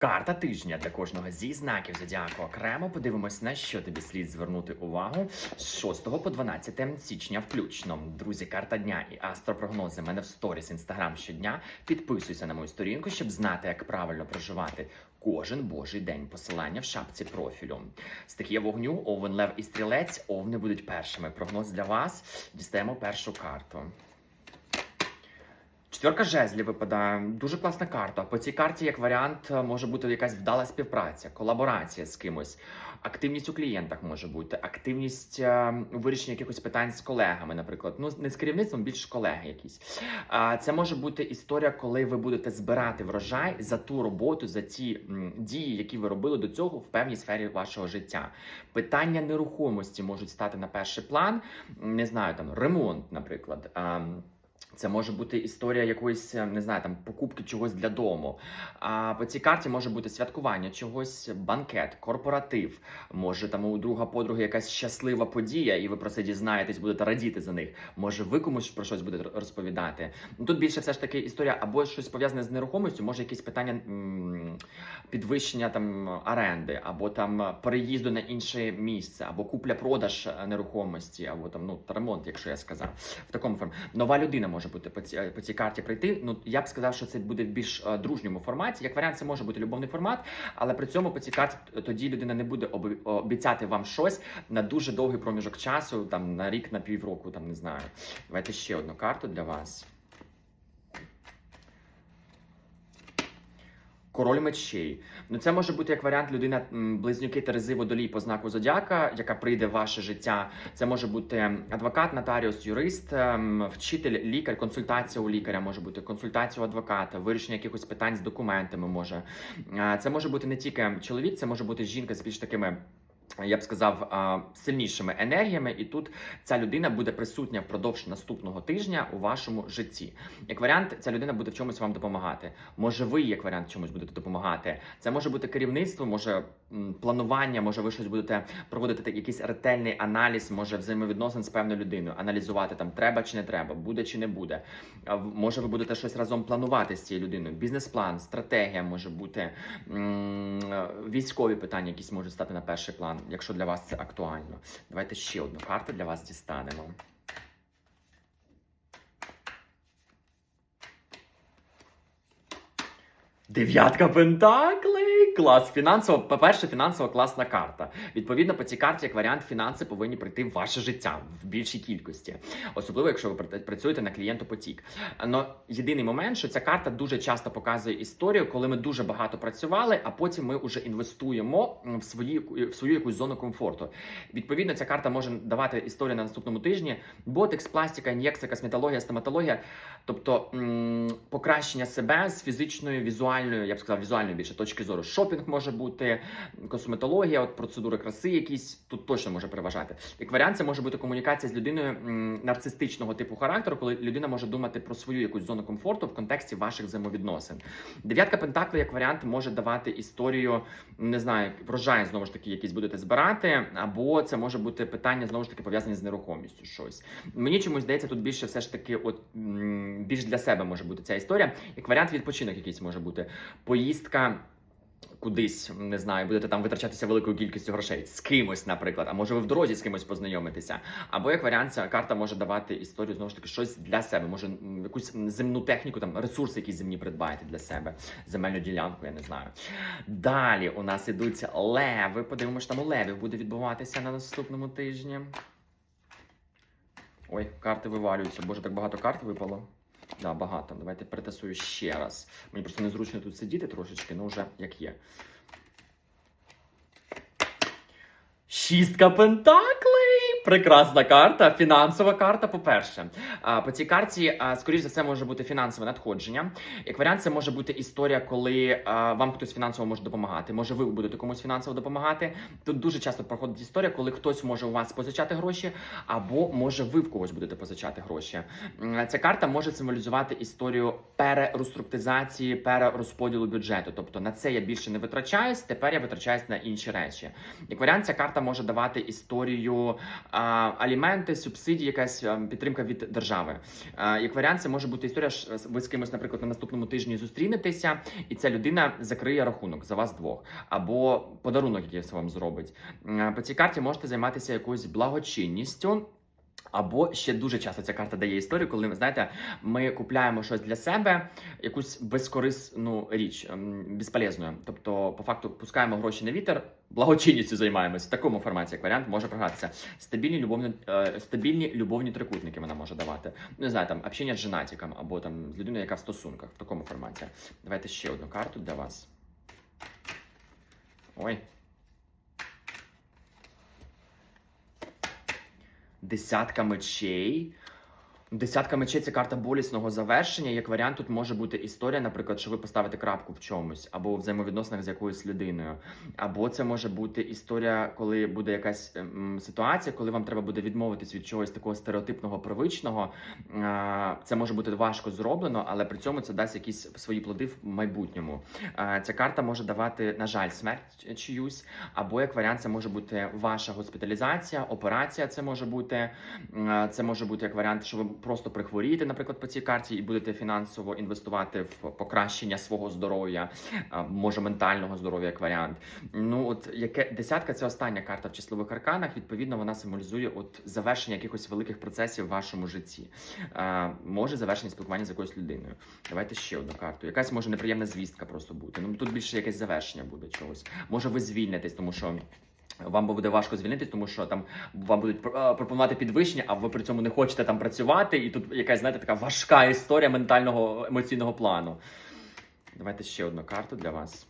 Карта тижня для кожного зі знаків зодіаку окремо. Подивимось, на що тобі слід звернути увагу з 6 по 12 січня включно. Друзі, карта дня і астропрогнози мене в сторіс інстаграм щодня. Підписуйся на мою сторінку, щоб знати, як правильно проживати кожен божий день. Посилання в шапці профілю. Стихія вогню, овен, лев і стрілець. Овни будуть першими. Прогноз для вас. Дістаємо першу карту. Четверка жезлів випадає. Дуже класна карта. По цій карті, як варіант, може бути якась вдала співпраця, колаборація з кимось, активність у клієнтах може бути, активність е, у вирішенні якихось питань з колегами, наприклад. Ну, не з керівництвом, більш колеги якісь. А це може бути історія, коли ви будете збирати врожай за ту роботу, за ті дії, які ви робили до цього в певній сфері вашого життя. Питання нерухомості можуть стати на перший план. Не знаю, там ремонт, наприклад. Це може бути історія якоїсь, е, не знаю, там покупки чогось для дому. А по цій карті може бути святкування чогось, банкет, корпоратив. Може там у друга подруги якась щаслива подія, і ви про це дізнаєтесь, будете радіти за них. Може, ви комусь про щось будете розповідати. Ну тут більше все ж таки історія або щось пов'язане з нерухомістю, може якісь питання підвищення там оренди, або там переїзду на інше місце, або купля-продаж е, нерухомості, або там ну ремонт, якщо я сказав. В такому формі нова людина може бути по цій, по цій карті прийти. Ну я б сказав, що це буде в більш е, дружньому форматі. Як варіант, це може бути любовний формат, але при цьому по цій карті тоді людина не буде обіцяти вам щось на дуже довгий проміжок часу, там на рік, на півроку, там не знаю. Давайте ще одну карту для вас. Король мечей. Ну, це може бути як варіант людина близнюки Терези водолій по знаку зодіака, яка прийде в ваше життя. Це може бути адвокат, нотаріус, юрист, ем, вчитель, лікар, консультація у лікаря може бути, консультація у адвоката, вирішення якихось питань з документами може. Е, Це може бути не тільки чоловік, це може бути жінка з більш такими. Я б сказав сильнішими енергіями, і тут ця людина буде присутня впродовж наступного тижня у вашому житті. Як варіант, ця людина буде в чомусь вам допомагати. Може, ви як варіант чомусь будете допомагати. Це може бути керівництво, може планування, може ви щось будете проводити якийсь ретельний аналіз, може взаємовідносин з певною людиною, аналізувати там треба чи не треба, буде чи не буде. Може, ви будете щось разом планувати з цією людиною. Бізнес-план, стратегія може бути військові питання, якісь можуть стати на перший план, якщо для вас це актуально. Давайте ще одну карту для вас дістанемо. Дев'ятка пентаклей! Клас! Фінансово, по-перше, фінансово класна карта. Відповідно, по цій карті, як варіант, фінанси повинні прийти в ваше життя в більшій кількості, особливо якщо ви пр- працюєте на клієнтопотік. Но єдиний момент, що ця карта дуже часто показує історію, коли ми дуже багато працювали, а потім ми вже інвестуємо в свої в свою якусь зону комфорту. Відповідно, ця карта може давати історію на наступному тижні: ботекс, пластика, ін'єкція, косметологія, стоматологія, тобто м, покращення себе з фізичної, візуальної, я б сказав, візуальної більше точки зору. Шопінг може бути, косметологія, от процедури краси, якісь тут точно може переважати. Як варіант, це може бути комунікація з людиною нарцистичного типу характеру, коли людина може думати про свою якусь зону комфорту в контексті ваших взаємовідносин. Дев'ятка пентаклів, як варіант, може давати історію, не знаю, врожай знову ж таки, якийсь будете збирати, або це може бути питання знову ж таки пов'язані з нерухомістю. Щось мені чомусь здається, тут більше все ж таки, от більш для себе може бути ця історія. Як варіант, відпочинок якийсь може бути поїздка. Кудись не знаю, будете там витрачатися великою кількістю грошей з кимось, наприклад, а може ви в дорозі з кимось познайомитися. Або як варіант, ця карта може давати історію знову ж таки щось для себе. Може якусь земну техніку, там ресурси, якісь земні придбаєте для себе, земельну ділянку, я не знаю. Далі у нас ідуть леви. Подивимося, там у левів буде відбуватися на наступному тижні. Ой, карти вивалюються. Боже, так багато карт випало. Да, багато. Давайте перетасую ще раз. Мені просто незручно тут сидіти трошечки, ну вже як є. Шістка пентаклей! Прекрасна карта, фінансова карта, по-перше. По цій карті, скоріш за все, може бути фінансове надходження. Як варіант, це може бути історія, коли вам хтось фінансово може допомагати. Може, ви будете комусь фінансово допомагати. Тут дуже часто проходить історія, коли хтось може у вас позичати гроші, або може ви в когось будете позичати гроші. Ця карта може символізувати історію перереструктизації, перерозподілу бюджету. Тобто на це я більше не витрачаюсь, тепер я витрачаюсь на інші речі. Як варіант, ця карта може давати історію аліменти, субсидії, якась підтримка від держави. Як варіант, це може бути історія, що ви з кимось, наприклад, на наступному тижні зустрінетеся, і ця людина закриє рахунок за вас двох, або подарунок, який вам зробить. По цій карті можете займатися якоюсь благочинністю. Або ще дуже часто ця карта дає історію, коли знаєте, ми купляємо щось для себе, якусь безкорисну річ, ем, безполезною. Тобто, по факту, пускаємо гроші на вітер, благочинністю займаємось. В такому форматі як варіант може програтися. Стабільні любовні, е, стабільні любовні трикутники вона може давати. Ну, не знаю, там общення з женатиком, або там з людиною, яка в стосунках, в такому форматі. Давайте ще одну карту для вас. Ой. Десятка мечей. Десятка мечей це карта болісного завершення. Як варіант, тут може бути історія, наприклад, що ви поставите крапку в чомусь, або в взаємовідносинах з якоюсь людиною. Або це може бути історія, коли буде якась ем, ситуація, коли вам треба буде відмовитись від чогось такого стереотипного, привичного. А, Це може бути важко зроблено, але при цьому це дасть якісь свої плоди в майбутньому. А, Ця карта може давати, на жаль, смерть чиюсь, або як варіант, це може бути ваша госпіталізація, операція. Це може бути. А, Це може бути як варіант, що ви просто прихворієте, наприклад, по цій карті, і будете фінансово інвестувати в покращення свого здоров'я, може ментального здоров'я як варіант. Ну от яке десятка це остання карта в числових арканах. Відповідно, вона символізує от завершення якихось великих процесів в вашому житті. А, може завершення спілкування з якоюсь людиною. Давайте ще одну карту. Якась може неприємна звістка просто бути. Ну тут більше якесь завершення буде чогось. Може, ви звільнитесь, тому що. Вам буде важко звільнитись, тому що там вам будуть е, пропонувати підвищення, а ви при цьому не хочете там працювати, і тут якась, знаєте, така важка історія ментального емоційного плану. Давайте ще одну карту для вас.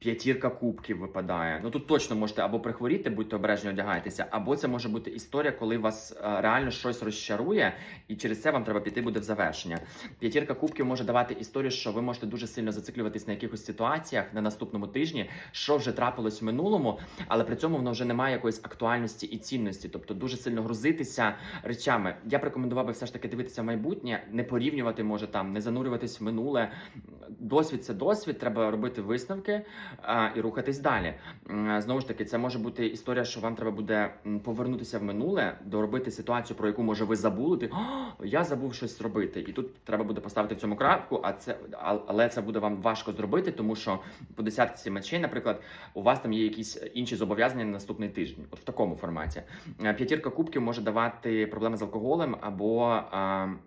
П'ятірка кубків випадає. Ну тут точно можете або прихворіти, будьте обережні, одягайтеся, або це може бути історія, коли вас е, реально щось розчарує, і через це вам треба піти буде в завершення. П'ятірка кубків може давати історію, що ви можете дуже сильно зациклюватись на якихось ситуаціях на наступному тижні, що вже трапилось в минулому, але при цьому воно вже не має якоїсь актуальності і цінності, тобто дуже сильно грузитися речами. Я б рекомендував би все ж таки дивитися майбутнє, не порівнювати може там, не занурюватись в минуле. Досвід це досвід, треба робити висновки і рухатись далі. Знову ж таки, це може бути історія, що вам треба буде повернутися в минуле, доробити ситуацію, про яку може ви забули. Ти я забув щось зробити, і тут треба буде поставити в цьому крапку. А це але це буде вам важко зробити, тому що по десятці мечей, наприклад, у вас там є якісь інші зобов'язання на наступний тиждень, от в такому форматі. Е, П'ятірка кубків може давати проблеми з алкоголем, або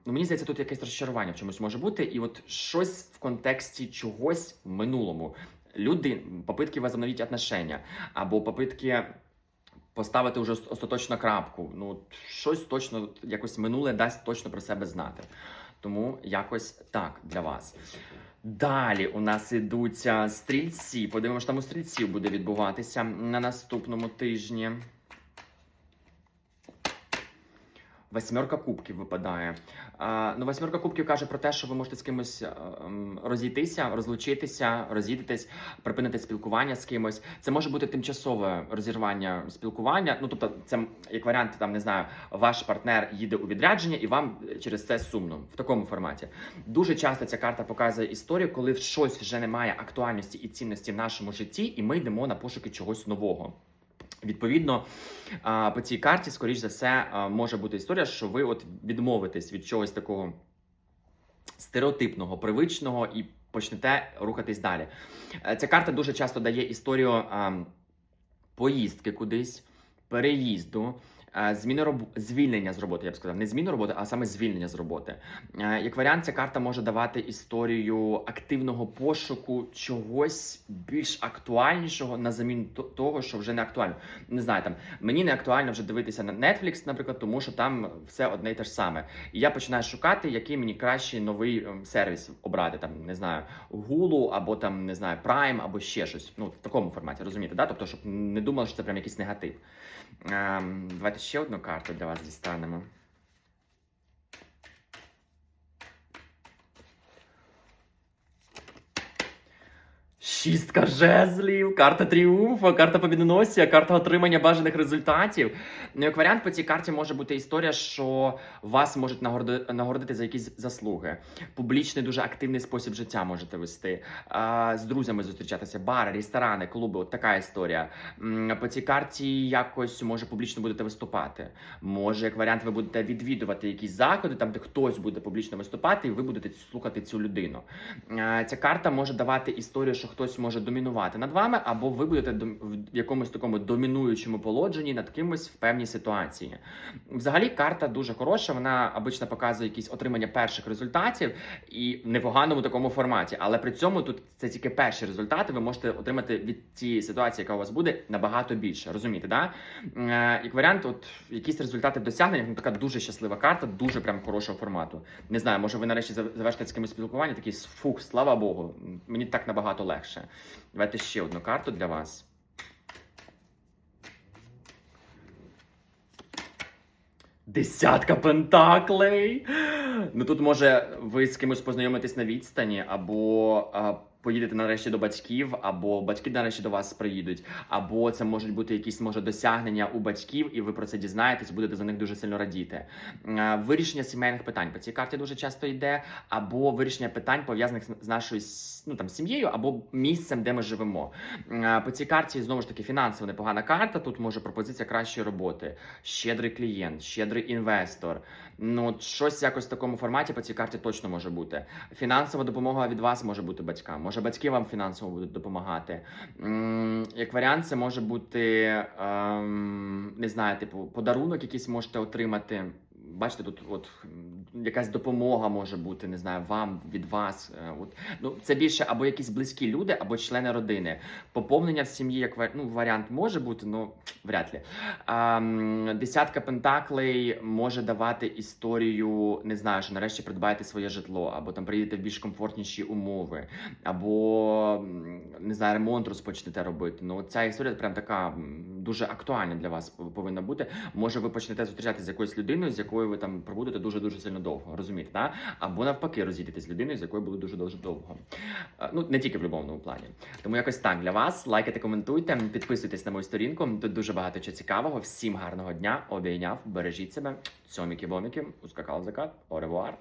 ну мені здається, тут якесь розчарування в чомусь може бути, і от щось в контексті чогось в минулому. Люди, попитки возобновити отношення, або попитки поставити вже остаточно крапку. Ну, щось точно якось минуле дасть точно про себе знати. Тому якось так для вас. Далі у нас ідуться стрільці. Подивимося, там у стрільців буде відбуватися на наступному тижні. Восьмерка кубків випадає. А, ну, восьмерка кубків каже про те, що ви можете з кимось е, ем, розійтися, розлучитися, розійдетесь, припинити спілкування з кимось. Це може бути тимчасове розірвання спілкування. Ну, тобто, це як варіант, там не знаю, ваш партнер їде у відрядження, і вам через це сумно в такому форматі. Дуже часто ця карта показує історію, коли щось вже не має актуальності і цінності в нашому житті, і ми йдемо на пошуки чогось нового. Відповідно, по цій карті, скоріш за все, може бути історія, що ви от відмовитесь від чогось такого стереотипного, привичного і почнете рухатись далі. Е, Ця карта дуже часто дає історію поїздки кудись, переїзду. Зміни роб... звільнення з роботи, я б сказав, не зміну роботи, а саме звільнення з роботи. Як варіант, ця карта може давати історію активного пошуку чогось більш актуальнішого на заміну того, що вже не актуально. Не знаю, там мені не актуально вже дивитися на Netflix, наприклад, тому що там все одне й те ж саме. І я починаю шукати, який мені кращий новий ем, сервіс обрати. Там не знаю, Hulu або там не знаю, Prime, або ще щось. Ну в такому форматі, розумієте, да? Тобто, щоб не думали, що це прям якийсь негатив. Ем, давайте ще одну карту для вас дістанемо. Шістка жезлів, карта тріумфу, карта побідоносія, карта отримання бажаних результатів. Ну, як варіант по цій карті може бути історія, що вас можуть нагороди- нагородити за якісь заслуги. Публічний дуже активний спосіб життя можете вести. З друзями зустрічатися, бари, ресторани, клуби. От така історія. По цій карті якось може публічно будете виступати. Може, як варіант, ви будете відвідувати якісь заходи, там де хтось буде публічно виступати, і ви будете слухати цю людину. Ця карта може давати історію, що хтось може домінувати над вами, або ви будете в якомусь такому домінуючому положенні над кимось в певній ситуації. Взагалі, карта дуже хороша. Вона обично показує якісь отримання перших результатів і в непоганому такому форматі. Але при цьому тут це тільки перші результати. Ви можете отримати від цієї ситуації, яка у вас буде, набагато більше. Розумієте, да? Е, Як варіант, от якісь результати досягнення, ну така дуже щаслива карта, дуже прям хорошого формату. Не знаю, може ви нарешті зав- завершите з кимось спілкування, такий фух, слава Богу, мені так набагато легше. Давайте ще одну карту для вас. Десятка пентаклей. Ну тут може ви з кимось познайомитесь на відстані, або поїдете нарешті до батьків, або батьки нарешті до вас приїдуть, або це можуть бути якісь може досягнення у батьків, і ви про це дізнаєтесь, будете за них дуже сильно радіти. Вирішення сімейних питань по цій карті дуже часто йде, або вирішення питань пов'язаних з- нашою ну, там, сім'єю, або місцем, де ми живемо. По цій карті знову ж таки фінансово непогана карта. Тут може пропозиція кращої роботи, щедрий клієнт, щедрий інвестор. Ну, щось якось в такому форматі по цій карті точно може бути. Фінансова допомога від вас може бути батькам. Може, батьки вам фінансово будуть допомагати. Як варіант, це може бути ем, не знаю, типу, подарунок якийсь можете отримати. Бачите, тут от якась допомога може бути, не знаю, вам від вас. Е, От ну це більше або якісь близькі люди, або члени родини. Поповнення в сім'ї як ну, варіант може бути, ну вряд ли. А, десятка пентаклей може давати історію, не знаю, що нарешті придбаєте своє житло, або там приїдете в більш комфортніші умови, або не знаю, ремонт розпочнете робити. Ну ця історія прям така дуже актуальна для вас повинна бути. Може, ви почнете зустрічатися з якоюсь людиною, з якою ви там пробудете дуже дуже сильно довго. Розумієте, да? Або навпаки, розійдетесь з людиною, з якою були дуже дуже довго. Е, Ну не тільки в любовному плані. Тому якось так для вас. Лайкайте, коментуйте, підписуйтесь на мою сторінку. Тут дуже багато чого цікавого. Всім гарного дня. Обійняв, бережіть себе. Цьоміки-боміки. Ускакав закат. Оревуар.